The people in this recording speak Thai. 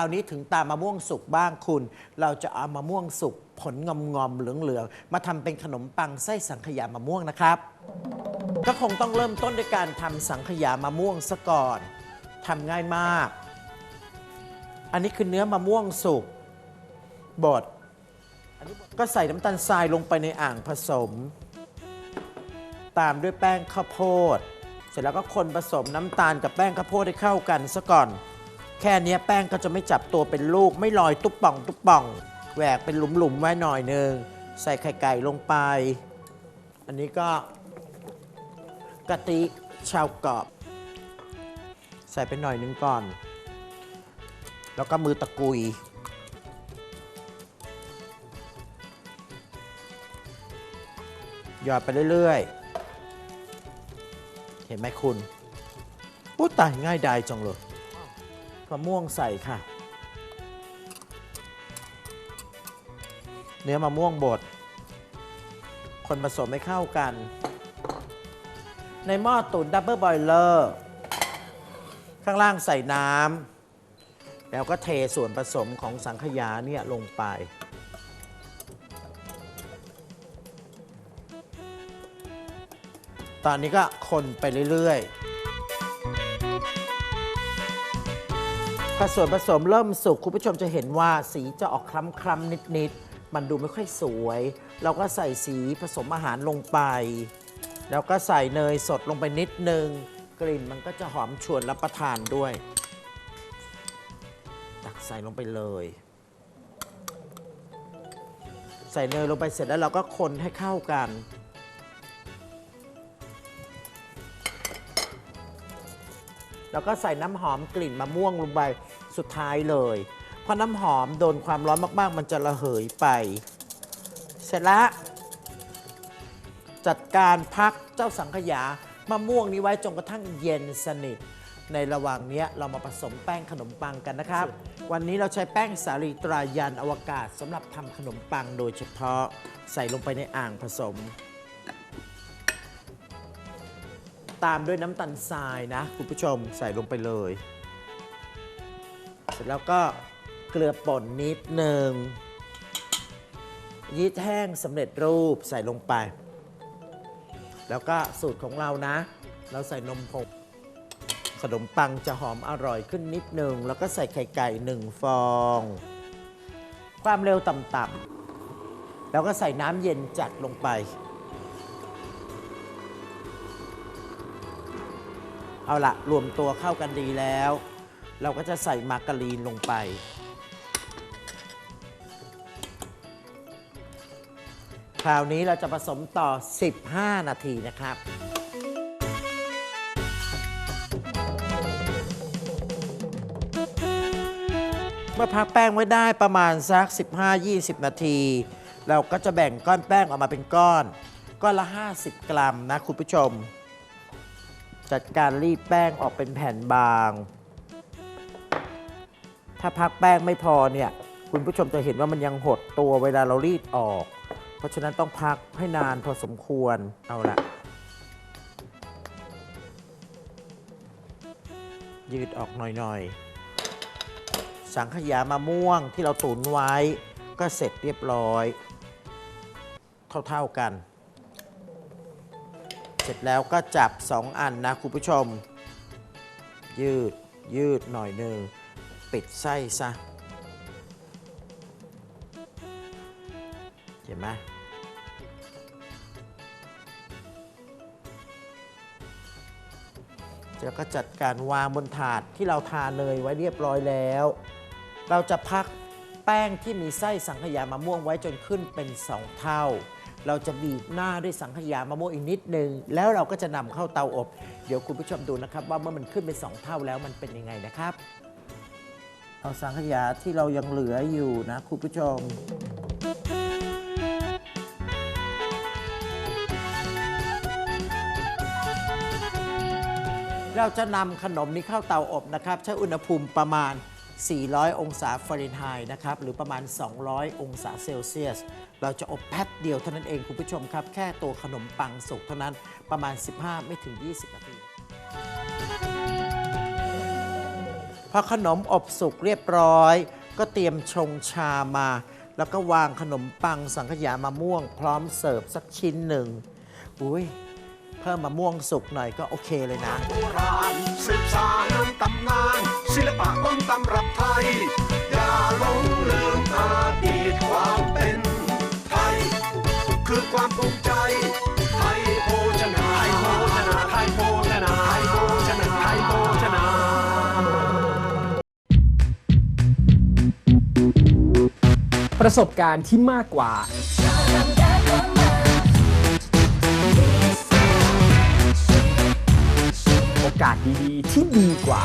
าวนี้ถึงตามะม่วงสุกบ้างคุณ เราจะเอามะม่วงสุกผลงอมงอมๆเหลืองๆ มาทำเป็นขนมปังไส้สังขยามะม่วงนะครับ ก็คงต้องเริ่มต้นด้วยการทำสังขยามะม่วงซะก่อนทำง่ายมาก อันนี้คือเนื้อมะม่วงสุกบดก็ใส่น้ำตาลทรายลงไปในอ่างผสม ตามด้วยแป้งข้าวโพด เสร็จแล้วก็คนผสมน้ำตาลกับแป้งข้าวโพดให้เข้ากันซะก่อน แค่เนี้ยแป้งก็จะไม่จับตัวเป็นลูก ไม่ลอยตุ๊บป่อง ตุ๊บป่อง แหวกเป็นหลุมๆไว้หน่อยหนึ่งใส่ไข่ไก่ลงไป อันนี้ก็กะทิชาวกรอบ ใส่ไปหน่อยหนึงก่อน แล้วก็มือตะกุย หยอดไปเรื่อยๆ เห็นไหมคุณอู้ตายง่ายดายจังเลย มะม่วงใส่ค่ะ เนื้อมะม่วงบด คนผสมให้เข้ากัน ในหม้อตุ๋นดับเบิลบอยเลอร์ข้างล่างใส่น้ำแล้วก็เทส่วนผสมของสังขยาเนี่ยลงไปตอนนี้ก็คนไปเรื่อย ๆ พอส่วนผสมเริ่มสุกคุณผู้ชมจะเห็นว่าสีจะออกคล้ำๆนิดๆมันดูไม่ค่อยสวย เราก็ใส่สีผสมอาหารลงไป แล้วก็ใส่เนยสดลงไปนิดนึง กลิ่นมันก็จะหอมชวนรับประทานด้วย ตักใส่ลงไปเลย ใส่เนยลงไปเสร็จแล้วเราก็คนให้เข้ากัน แล้วก็ใส่น้ำหอมกลิ่นมะม่วงลงไปสุดท้ายเลยเพราะน้ำหอมโดนความร้อนมาก ๆ มันจะระเหยไป เสร็จแล้วจัดการพักเจ้าสังขยามะม่วงนี้ไว้จนกระทั่งเย็นสนิท ในระหว่างเนี้ยเรามาผสมแป้งขนมปังกันนะครับ วันนี้เราใช้แป้งสาลีตรายันอวกาศสำหรับทำขนมปังโดยเฉพาะใส่ลงไปในอ่างผสม ตามด้วยน้ำตาลทรายนะ คุณผู้ชมใส่ลงไปเลย เสร็จแล้วก็เกลือป่นนิดหนึ่งยีสต์แห้งสำเร็จรูปใส่ลงไป แล้วก็สูตรของเรานะ เราใส่นมผงขนมปังจะหอมอร่อยขึ้นนิดหนึ่งแล้วก็ใส่ไข่ไก่หนึ่งฟอง ความเร็วต่ำๆแล้วก็ใส่น้ำเย็นจัดลงไป เอาละรวมตัวเข้ากันดีแล้ว เราก็จะใส่มาการีนลงไป คราวนี้เราจะผสมต่อ 15 นาทีนะครับ เมื่อพักแป้งไว้ได้ประมาณสัก 15-20 นาที เราก็จะแบ่งก้อนแป้งออกมาเป็นก้อน ก้อนละ 50 กรัมนะคุณผู้ชม จัดการรีดแป้งออกเป็นแผ่นบาง ถ้าพักแป้งไม่พอเนี่ย คุณผู้ชมจะเห็นว่ามันยังหดตัวเวลาเรารีดออก เพราะฉะนั้นต้องพักให้นานพอสมควรเอาละยืดออกหน่อยๆ สังขยามะม่วงที่เราตุนไว้ ก็เสร็จเรียบร้อย เท่าๆกัน เสร็จแล้วก็จับ 2 อันนะคุณผู้ชม ยืดยืดหน่อยหนึ่งปิดไส้ซะเห็นไหมแล้วก็จัดการวางบนถาดที่เราทาเนยไว้เรียบร้อยแล้ว เราจะพักแป้งที่มีไส้สังขยามะม่วงไว้จนขึ้นเป็น 2 เท่า เราจะบีบหน้าด้วยสังขยามะม่วงอีกนิดนึง แล้วเราก็จะนำเข้าเตาอบ เดี๋ยวคุณผู้ชมดูนะครับ ว่าเมื่อมันขึ้นเป็น2เท่าแล้วมันเป็นยังไงนะครับ เอาสังขยาที่เรายังเหลืออยู่นะคุณผู้ชมเราจะนำขนมนี้เข้าเตาอบนะครับ ใช้อุณหภูมิประมาณ 400 องศาฟาเรนไฮต์นะครับ หรือประมาณ 200 องศาเซลเซียส เราจะอบแป๊บเดียวเท่านั้นเองคุณผู้ชมครับ แค่ตัวขนมปังสุกเท่านั้นประมาณ 15 ไม่ถึง 20 นาที พอขนมอบสุกเรียบร้อย ก็เตรียมชงชามา แล้วก็วางขนมปังสังขยามะม่วง พร้อมเสิร์ฟสักชิ้นหนึ่งอุ้ยเพิ่มมะม่วงสุกหน่อยก็โอเคเลยนะ โบราณสืบสานตำนานศิลปะ ตำรับไทย อย่าหลงลืมอดีตความเป็นไทย คือความภูมิใจ ไทยโภชนา ไทยโภชนา ไทยโภชนา ไทยโภชนา ไทยโภชนาประสบการณ์ที่มากกว่า โอกาสดีๆที่ดีกว่า